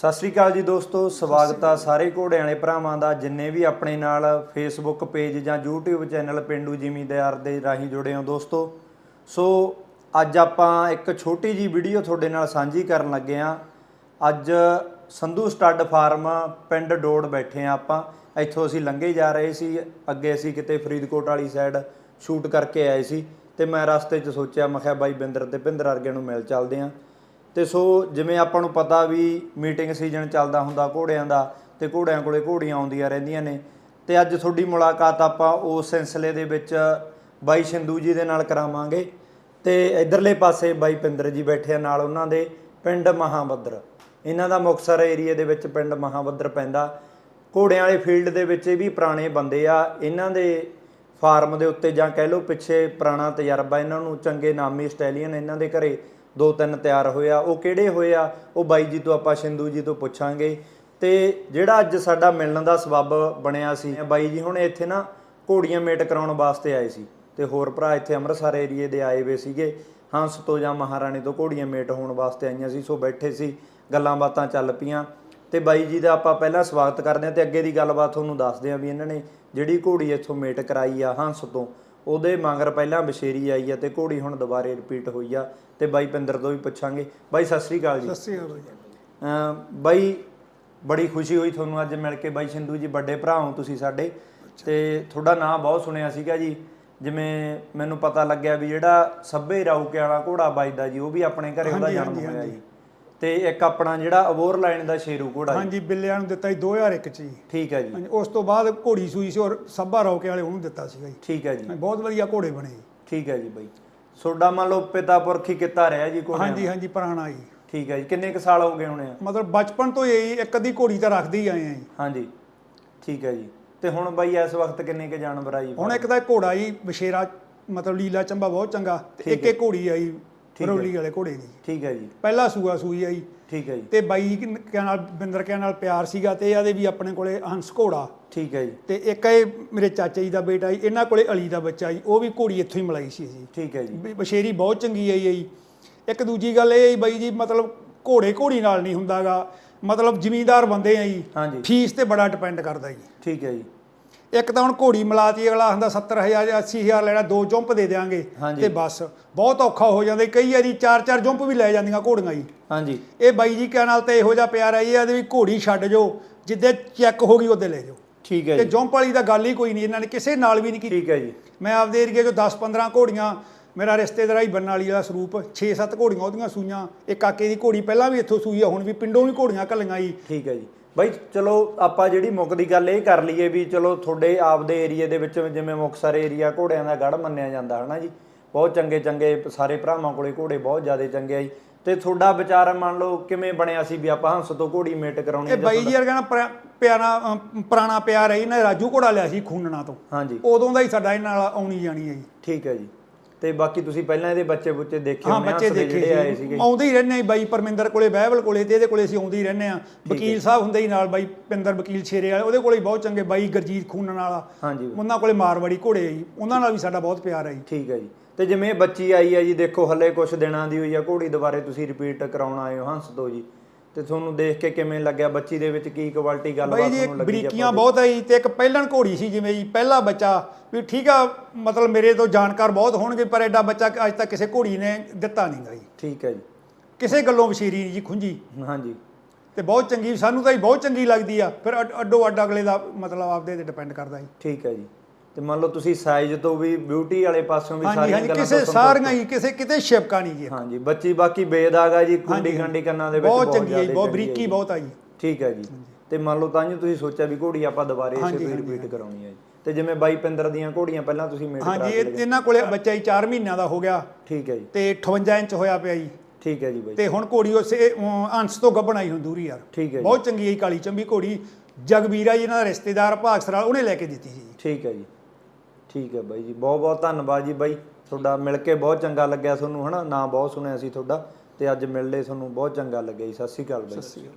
ਸਤਿ ਸ੍ਰੀ ਅਕਾਲ ਜੀ ਦੋਸਤੋ ਸਵਾਗਤ ਆ ਸਾਰੇ ਘੋੜਿਆਂ ਵਾਲੇ ਭਰਾਵਾਂ ਦਾ ਜਿੰਨੇ ਵੀ ਆਪਣੇ ਨਾਲ ਫੇਸਬੁੱਕ ਪੇਜ ਜਾਂ YouTube ਚੈਨਲ ਪਿੰਡੂ ਜ਼ਿਮੀਂਦਾਰ ਦੇ ਰਾਹੀਂ ਜੁੜੇ ਹੋ ਦੋਸਤੋ। ਸੋ ਅੱਜ ਆਪਾਂ ਇੱਕ ਛੋਟੀ ਜੀ ਵੀਡੀਓ ਤੁਹਾਡੇ ਨਾਲ ਸਾਂਝੀ ਕਰਨ ਲੱਗੇ ਆ ਅੱਜ ਸੰਧੂ ਸਟੱਡ ਫਾਰਮ ਪਿੰਡ ਡੋੜ ਬੈਠੇ ਆ ਆਪਾਂ। ਇੱਥੋਂ ਅਸੀਂ ਲੰਘੇ ਜਾ ਰਹੇ ਸੀ ਅੱਗੇ ਅਸੀਂ ਕਿਤੇ ਫਰੀਦਕੋਟ ਵਾਲੀ ਸਾਈਡ ਸ਼ੂਟ ਕਰਕੇ ਆਏ ਸੀ। ਤੇ ਮੈਂ ਰਸਤੇ 'ਚ ਸੋਚਿਆ ਮੈਂ ਕਿਹਾ ਬਾਈ ਬਿੰਦਰ ਤੇ ਭਿੰਦਰ ਵਰਗੇ ਨੂੰ ਮਿਲ ਚੱਲਦੇ ਆ ਤੇ ਸੋ ਜਿਵੇਂ ਆਪਾਂ ਨੂੰ ਪਤਾ ਵੀ ਮੀਟਿੰਗ ਸੀਜ਼ਨ ਚੱਲਦਾ ਹੁੰਦਾ ਘੋੜਿਆਂ ਦਾ ਤੇ ਘੋੜਿਆਂ ਕੋਲੇ ਘੋੜੀਆਂ ਆਉਂਦੀਆਂ ਰਹਿੰਦੀਆਂ ਨੇ, ਤੇ ਅੱਜ ਤੁਹਾਡੀ ਮੁਲਾਕਾਤ ਆਪਾਂ ਉਸ ਸਿਲਸਿਲੇ ਦੇ ਵਿੱਚ ਬਾਈ ਸਿੰਧੂ ਜੀ ਦੇ ਨਾਲ ਕਰਾਵਾਂਗੇ ਤੇ ਇਧਰਲੇ ਪਾਸੇ ਬਾਈ ਪਿੰਦਰ ਜੀ ਬੈਠੇ ਆ ਨਾਲ ਉਹਨਾਂ ਦੇ ਪਿੰਡ ਮਹਾਬੱਦਰ। ਇਹਨਾਂ ਦਾ ਮੁਕਤਸਰ ਏਰੀਆ ਦੇ ਵਿੱਚ ਪਿੰਡ ਮਹਾਬੱਦਰ ਪੈਂਦਾ। ਘੋੜਿਆਂ ਵਾਲੇ ਫੀਲਡ ਦੇ ਵਿੱਚ ਇਹ ਵੀ ਪੁਰਾਣੇ ਬੰਦੇ ਆ, ਇਹਨਾਂ ਦੇ ਫਾਰਮ ਦੇ ਉੱਤੇ ਜਾਂ ਕਹਿ ਲਓ ਪਿੱਛੇ ਪੁਰਾਣਾ ਤਜਰਬਾ, ਇਹਨਾਂ ਨੂੰ ਚੰਗੇ ਨਾਮੀ ਸਟੈਲੀਅਨ ਇਹਨਾਂ ਦੇ ਘਰੇ ਦੋ ਤਿੰਨ ਤਿਆਰ ਹੋਇਆ ਉਹ ਕਿਹੜੇ ਹੋਏ ਆ, ਉਹ ਬਾਈ ਜੀ ਤੋਂ ਆਪਾਂ ਸਿੰਧੂ ਜੀ ਤੋਂ ਪੁੱਛਾਂਗੇ। ਤੇ ਜਿਹੜਾ ਅੱਜ ਸਾਡਾ ਮਿਲਣ ਦਾ ਸਬੱਬ ਬਣਿਆ ਸੀ, ਬਾਈ ਜੀ ਹੁਣ ਇੱਥੇ ਨਾ ਘੋੜੀਆਂ ਮੇਟ ਕਰਾਉਣ ਵਾਸਤੇ ਆਏ ਸੀ ਤੇ ਹੋਰ ਭਰਾ ਇੱਥੇ ਅੰਮ੍ਰਿਤਸਰ ਏਰੀਏ ਦੇ ਆਏ ਵੇ ਸੀਗੇ। ਹੰਸ ਤੋਂ ਜਾਂ ਮਹਾਰਾਣੀ ਤੋਂ ਘੋੜੀਆਂ ਮੇਟ ਹੋਣ ਵਾਸਤੇ ਆਈਆਂ ਸੀ, ਸੋ ਬੈਠੇ ਸੀ, ਗੱਲਾਂ ਬਾਤਾਂ ਚੱਲ ਪਈਆਂ। ਤੇ ਬਾਈ ਜੀ ਦਾ ਆਪਾਂ ਪਹਿਲਾਂ ਸਵਾਗਤ ਕਰਦੇ ਹਾਂ ਤੇ ਅੱਗੇ ਦੀ ਗੱਲਬਾਤ ਤੁਹਾਨੂੰ ਦੱਸਦੇ ਹਾਂ ਵੀ ਇਹਨਾਂ ਨੇ ਜਿਹੜੀ ਘੋੜੀ ਇੱਥੋਂ ਮੇਟ ਕਰਾਈ ਆ ਹੰਸ ਤੋਂ ਉਹਦੇ ਮਗਰ ਪਹਿਲਾਂ ਬਸ਼ੇਰੀ ਆਈ ਆ ਤੇ ਘੋੜੀ ਹੁਣ ਦੁਬਾਰੇ ਰਿਪੀਟ ਹੋਈ ਆ ਤੇ ਬਾਈ ਪਿੰਦਰ ਤੋਂ ਵੀ ਪੁੱਛਾਂਗੇ। ਬਾਈ ਸਤਿ ਸ੍ਰੀ ਅਕਾਲ ਜੀ। ਸਤਿ ਸ਼੍ਰੀ ਅਕਾਲ ਅਮ ਬਾਈ ਬੜੀ ਖੁਸ਼ੀ ਹੋਈ ਤੁਹਾਨੂੰ ਅੱਜ ਮਿਲ ਕੇ। ਬਾਈ ਸਿੰਧੂ ਜੀ ਵੱਡੇ ਭਰਾ ਹੋ ਤੁਸੀਂ ਸਾਡੇ। ਤੇ ਤੁਹਾਡਾ ਨਾਮ ਬਹੁਤ ਸੁਣਿਆ ਸੀਗਾ ਜੀ। ਜਿਵੇਂ ਮੈਨੂੰ ਪਤਾ ਲੱਗਿਆ ਵੀ ਜਿਹੜਾ ਸੱਬੇ ਰਾਊਕੇ ਵਾਲਾ ਘੋੜਾ ਵੱਜਦਾ ਜੀ ਉਹ ਵੀ ਆਪਣੇ ਘਰੇ ਉਹਦਾ ਜਨਮ ਹੋਇਆ ਜੀ। ਤੇ ਇੱਕ ਆਪਣਾ ਜਿਹੜਾ ਅਬੋਰ ਲਾਈਨ ਦਾ ਸ਼ੇਰੂ ਘੋੜਾ ਜੀ। ਹਾਂਜੀ ਬਿੱਲਿਆਂ ਨੂੰ ਦਿੱਤਾ ਸੀ 2001 ਚ ਜੀ। ਠੀਕ ਹੈ ਜੀ। ਹਾਂਜੀ ਉਸ ਤੋਂ ਬਾਅਦ ਘੋੜੀ ਸੂਈ ਸੀ ਔਰ ਸੱਭਾ ਰੌਕੇ ਵਾਲੇ ਉਹਨੂੰ ਦਿੱਤਾ ਸੀਗਾ ਜੀ। ਠੀਕ ਹੈ ਜੀ। ਹਾਂਜੀ, ਬਹੁਤ ਵਧੀਆ ਘੋੜੇ ਬਣੇ ਜੀ। ਠੀਕ ਹੈ ਜੀ ਬਾਈ। ਸੋਡਾ ਮੰਨ ਲਓ ਪਿਤਾ ਪੁਰਖੀ ਕੀਤਾ ਰਿਹਾ ਜੀ ਘੋੜਿਆਂ ਹਾਂਜੀ। ਹਾਂਜੀ ਪੁਰਾਣਾ ਜੀ। ਠੀਕ ਹੈ ਜੀ ਕਿੰਨੇ ਕੁ ਸਾਲ ਹੋ ਗਏ ਹੋਣੇ ਆ? ਮਤਲਬ ਬਚਪਨ ਤੋਂ ਹੀ ਇੱਕ ਅੱਧੀ ਘੋੜੀ ਤਾਂ ਰੱਖਦੇ ਹੀ ਆਏ ਆ ਜੀ। ਹਾਂਜੀ ਠੀਕ ਹੈ ਜੀ। ਤੇ ਹੁਣ ਬਾਈ ਇਸ ਵਕਤ ਕਿੰਨੇ ਕੁ ਜਾਨਵਰ ਆ ਜੀ? ਹੁਣ ਇੱਕ ਤਾਂ ਘੋੜਾ ਜੀ ਬਸ਼ੇਰਾ ਮਤਲਬ ਲੀਲਾ ਚੰਬਾ ਬਹੁਤ ਚੰਗਾ। ਤੇ ਇੱਕ ਇੱਕ ਘੋੜੀ ਆ ਜੀ ਠੀਕ ਹੈ। ਰੌਲੀ ਵਾਲੇ ਘੋੜੇ ਦੀ ਠੀਕ ਹੈ ਜੀ। ਪਹਿਲਾ ਸੂਆ ਸੂਈ ਆ ਜੀ। ਠੀਕ ਹੈ ਜੀ। ਤੇ ਬਾਈ ਕਿਆ ਨਾਲ ਬਿੰਦਰ ਕਿਆ ਨਾਲ ਪਿਆਰ ਸੀਗਾ ਤੇ ਇਹਦੇ ਵੀ ਆਪਣੇ ਕੋਲੇ ਹੰਸ ਘੋੜਾ। ਠੀਕ ਹੈ ਜੀ। ਤੇ ਇੱਕ ਇਹ ਮੇਰੇ ਚਾਚਾ ਜੀ ਦਾ ਬੇਟਾ ਜੀ ਇਹਨਾਂ ਕੋਲੇ ਅਲੀ ਦਾ ਬੱਚਾ ਜੀ ਉਹ ਵੀ ਘੋੜੀ ਇੱਥੋਂ ਹੀ ਮਲਾਈ ਸੀ ਜੀ। ਠੀਕ ਹੈ ਜੀ। ਬਸ਼ੇਰੀ ਬਹੁਤ ਚੰਗੀ ਆਈ ਹੈ ਜੀ। ਇੱਕ ਦੂਜੀ ਗੱਲ ਇਹ ਹੈ ਬਾਈ ਜੀ ਮਤਲਬ ਘੋੜੇ ਘੋੜੀ ਨਾਲ ਨਹੀਂ ਹੁੰਦਾਗਾ। ਮਤਲਬ ਜ਼ਿਮੀਂਦਾਰ ਬੰਦੇ ਆ ਜੀ। ਫੀਸ ਤੇ ਬੜਾ ਡਿਪੈਂਡ ਕਰਦਾ ਜੀ। ਠੀਕ ਹੈ ਜੀ। ਇੱਕ ਤਾਂ ਹੁਣ ਘੋੜੀ ਮਿਲਾਤੀ ਅਗਲਾ ਹੁੰਦਾ 70000 ਜਾਂ 80000 ਲੈਣਾ ਦੋ ਜੰਪ ਦੇ ਦੇਾਂਗੇ। ਤੇ ਬਸ। ਬਹੁਤ ਔਖਾ ਹੋ ਜਾਂਦਾ। ਕਈ ਵਾਰੀ ਚਾਰ ਚਾਰ ਜੰਪ ਵੀ ਲੈ ਜਾਂਦੀਆਂ ਘੋੜੀਆਂ ਜੀ। ਹਾਂਜੀ। ਇਹ ਬਾਈ ਜੀ ਕਹਿ ਨਾਲ ਤੇ ਇਹੋ ਜਿਹਾ ਪਿਆਰ ਹੈ ਇਹਦੇ ਵੀ ਘੋੜੀ ਛੱਡ ਜੋ ਜਿੱਦੇ ਚੈੱਕ ਹੋ ਗਈ ਉਹਦੇ ਲੈ ਜਾਓ। ਠੀਕ ਹੈ ਤੇ ਜੀ। ਜੰਪ ਵਾਲੀ ਤਾਂ ਗੱਲ ਹੀ ਕੋਈ ਨਹੀਂ ਇਹਨਾਂ ਨੇ ਕਿਸੇ ਨਾਲ ਵੀ ਨਹੀਂ ਕੀਤੀ। ਠੀਕ ਹੈ ਜੀ। ਮੈਂ ਆਪਦੇ ਏਰੀਏ 'ਚੋਂ 10-15 ਘੋੜੀਆਂ ਮੇਰਾ ਰਿਸ਼ਤੇਦਾਰ ਹੀ ਬੰਨ ਵਾਲੀ ਦਾ ਸਰੂਪ 6-7 ਘੋੜੀਆਂ ਉਹਦੀਆਂ ਸੂਈਆਂ ਇਹ ਕਾਕੇ ਦੀ ਘੋੜੀ ਪਹਿਲਾਂ ਵੀ ਇੱਥੋਂ ਸੂਈ ਆ ਹੁਣ ਵੀ ਪਿੰਡੋਂ ਵੀ ਘੋੜੀਆਂ ਘੱਲੀਆਂ ਜੀ ਠੀਕ ਹੈ ਜੀ। ਬਾਈ ਚਲੋ ਆਪਾਂ ਜਿਹੜੀ ਮੁੱਕਦੀ ਗੱਲ ਇਹ ਕਰ ਲਈਏ ਵੀ ਚਲੋ ਤੁਹਾਡੇ ਆਪਦੇ ਏਰੀਏ ਦੇ ਵਿੱਚ ਜਿਵੇਂ ਮੁਕਸਰ ਏਰੀਆ ਘੋੜਿਆਂ ਦਾ ਗੜ ਮੰਨਿਆ ਜਾਂਦਾ ਹਨਾ ਜੀ? ਬਹੁਤ ਚੰਗੇ ਚੰਗੇ ਸਾਰੇ ਭਰਾਵਾਂ ਕੋਲੇ ਘੋੜੇ ਬਹੁਤ ਜ਼ਿਆਦਾ ਚੰਗੇ ਆ ਜੀ। ਤੇ ਤੁਹਾਡਾ ਵਿਚਾਰ ਮੰਨ ਲਓ ਕਿਵੇਂ ਬਣਿਆ ਸੀ ਵੀ ਆਪਾਂ ਹੰਸ ਤੋਂ ਘੋੜੀ ਮੇਟ ਕਰਾਉਣੀ ਇਹ ਜਾਂ ਬਾਈ ਜੀ ਵਰਗਾ ਨਾ ਪਿਆਰਾ ਪੁਰਾਣਾ ਪਿਆਰ ਹੈ ਜੀ ਨਾ ਰਾਜੂ ਘੋੜਾ ਲਿਆ ਸੀ ਖੂਨਣਾ ਤੋਂ। ਹਾਂਜੀ। ਉਦੋਂ ਦਾ ਹੀ ਸਾਡਾ ਇਹਨਾਂ ਨਾਲ ਆਉਣੀ ਜਾਣੀ ਹੈ ਜੀ। ਠੀਕ ਹੈ ਜੀ। ਤੇ ਬਾਕੀ ਤੁਸੀਂ ਪਹਿਲਾਂ ਇਹਦੇ ਬੱਚੇ ਬੁੱਚੇ ਦੇਖੇ ਹਾਂ ਹੋਣੇ ਬੱਚੇ ਹੰਸ ਦੇ ਦੇਖੇ ਜਿਹੜੇ ਆਏ ਸੀ ਸੀਗੇ। ਆਉਂਦੇ ਹੀ ਰਹਿੰਦੇ ਆ ਬਾਈ ਪਰਮਿੰਦਰ ਕੋਲੇ ਬਹਿਬਲ ਕੋਲੇ ਤੇ ਇਹਦੇ ਕੋਲੇ ਅਸੀਂ ਆਉਂਦੇ ਹੀ ਰਹਿੰਦੇ ਆ। ਵਕੀਲ ਸਾਹਿਬ ਹੁੰਦੇ ਹੀ ਨਾਲ ਬਾਈ ਪਿੰਦਰ ਵਕੀਲ ਛੇਰੇ ਵਾਲੇ ਉਹਦੇ ਕੋਲੇ ਹੀ ਬਹੁਤ ਚੰਗੇ ਬਾਈ ਗਰਜੀਤ ਖੂਨਣ ਵਾਲਾ। ਹਾਂਜੀ। ਉਹਨਾਂ ਕੋਲੇ ਮਾਰਵਾੜੀ ਘੋੜੇ ਆ ਜੀ। ਉਹਨਾਂ ਨਾਲ ਵੀ ਸਾਡਾ ਬਹੁਤ ਪਿਆਰ ਹੈ ਜੀ। ਠੀਕ ਹੈ ਜੀ। ਤੇ ਜਿਵੇਂ ਇਹ ਬੱਚੀ ਆਈ ਹੈ ਜੀ ਦੇਖੋ ਹੱਲੇ ਕੁਝ ਦਿਨਾਂ ਦੀ ਹੋਈ ਆ ਘੋੜੀ ਦੁਬਾਰੇ ਤੁਸੀਂ ਰਿਪੀਟ ਕਰਾਉਣ ਆਏ ਹੋ ਹੰਸ ਤੋਂ ਜੀ। ਤੇ ਤੁਹਾਨੂੰ ਦੇਖ ਕੇ ਕਿਵੇਂ ਲੱਗਿਆ? ਬੱਚੀ ਦੇ ਵਿੱਚ ਕੀ ਕੁਆਲਿਟੀ ਗੱਲਬਾਤ ਬਾਈ ਜੀ ਇੱਕ ਤੁਹਾਨੂੰ ਲੱਗੀ ਬਰੀਕੀਆਂ ਬਹੁਤ ਜੀ ਤੇ ਇੱਕ ਪਹਿਲਣ ਘੋੜੀ ਸੀ ਜਿਵੇਂ ਜੀ ਪਹਿਲਾ ਬੱਚਾ। ਵੀ ਠੀਕ ਆ ਮਤਲਬ ਮੇਰੇ ਤੋਂ ਜਾਣਕਾਰ ਬਹੁਤ ਹੋਣਗੇ ਪਰ ਐਡਾ ਬੱਚਾ ਅੱਜ ਤੱਕ ਕਿਸੇ ਘੋੜੀ ਨੇ ਦਿੱਤਾ ਨਹੀਂ ਗਾ ਜੀ। ਠੀਕ ਹੈ ਜੀ। ਕਿਸੇ ਗੱਲੋਂ ਵਸ਼ੀਰੀ ਨਹੀਂ ਜੀ ਖੁੰਜੀ ਹਾਂਜੀ ਤੇ ਬਹੁਤ ਚੰਗੀ ਸਾਨੂੰ ਤਾਂ ਜੀ ਬਹੁਤ ਚੰਗੀ ਲੱਗਦੀ ਆ। ਫਿਰ ਅੱਡ- ਅੱਡੋ ਅੱਡ ਅਗਲੇ ਦਾ ਮਤਲਬ ਆਪਦੇ ਤੇ ਡਿਪੈਂਡ ਕਰਦਾ ਜੀ। ਠੀਕ ਹੈ ਜੀ। ਤੇ ਮੰਨ ਲਓ ਤੁਸੀਂ ਸਾਈਜ਼ ਤੋਂ ਵੀ ਬਿਊਟੀ ਵਾਲੇ ਪਾਸਿਓਂ ਵੀ ਹਾਂਜੀ ਸਾਰੀਆਂ ਹਾਂਜੀ ਗੱਲਾਂ ਕਿਸੇ ਤੋਂ ਸਾਰੀਆਂ ਹੀ। ਕਿਸੇ ਕਿਤੇ ਸ਼ਿਪਕਾ ਨਹੀਂ ਜੀ। ਹੋ। ਹਾਂਜੀ ਬੱਚੀ ਬਾਕੀ ਬੇਦਾਗ ਆ ਜੀ ਕੁੰਡੀ ਕੰਡੀ ਕੰਨਾਂ ਦੇ ਵਿੱਚ ਬਹੁਤ ਚੰਗੀ ਹੈ ਜੀ ਜ਼ਿਆਦਾ ਬਹੁਤ ਚੰਗੀ ਹੈ ਬਰੀਕੀ ਜੀ। ਬਹੁਤ ਆ ਜੀ ਠੀਕ ਹੈ ਜੀ। ਤੇ ਮੰਨ ਲਓ ਤਾਂ ਜੀ ਤੁਸੀਂ ਸੋਚਿਆ ਵੀ ਘੋੜੀ ਆਪਾਂ ਦੁਬਾਰੇ ਇਸੇ ਹਾਂਜੀ, ਤੋਂ ਹਾਂਜੀ, ਰਿਪੀਟ ਕਰਾਉਣੀ ਹੈ ਜੀ। ਤੇ ਜਿਵੇਂ ਬਾਈ ਪਿੰਦਰ ਦੀਆਂ ਘੋੜੀਆਂ ਪਹਿਲਾਂ ਤੁਸੀਂ ਮੇਟ ਕਰਾ ਹਾਂਜੀ ਕੇ ਇਹ- ਇਹਨਾਂ ਕੋਲੇ ਬੱਚਾ ਜੀ 4 ਮਹੀਨਿਆਂ ਦਾ ਹੋ ਗਿਆ। ਠੀਕ ਹੈ ਜੀ। ਤੇ 58 ਇੰਚ ਹੋਇਆ ਪਿਆ ਜੀ। ਠੀਕ ਹੈ ਜੀ ਬਾਈ। ਤੇ ਹੁਣ ਘੋੜੀ ਉਸੇ ਅਮ, ਅੰਸ਼ ਤੋਂ ਗੱਭਣ ਆਈ ਹੁੰਦੂਰੀ ਯਾਰ। ਠੀਕ ਹੈ ਜੀ। ਬਹੁਤ ਚੰਗੀ ਹੈ ਜੀ ਕਾਲੀ ਚੰਬੀ ਘੋੜੀ। ਜਗਬੀਰਾ ਜੀ ਇਹਨਾਂ ਦਾ ਰਿਸ਼ਤੇਦਾਰ ਭਾਗਸਰਾਲ ਉਹਨੇ ਲੈ ਕੇ ਦਿੱਤੀ ਸੀ ਜੀ। ਠੀਕ ਹੈ ਜੀ। ਠੀਕ ਹੈ ਬਾਈ ਜੀ, ਬਹੁਤ ਬਹੁਤ ਧੰਨਵਾਦ ਜੀ ਬਾਈ। ਤੁਹਾਡਾ ਮਿਲ ਕੇ ਬਹੁਤ ਚੰਗਾ ਲੱਗਿਆ ਤੁਹਾਨੂੰ, ਹਨਾ? ਨਾਂ ਬਹੁਤ ਸੁਣਿਆ ਸੀ ਤੁਹਾਡਾ ਤੇ ਅੱਜ ਮਿਲ ਲਏ ਤੁਹਾਨੂੰ, ਬਹੁਤ ਚੰਗਾ ਲੱਗਿਆ ਜੀ। ਸਤਿ ਸ਼੍ਰੀ ਅਕਾਲ ਬਾਈ।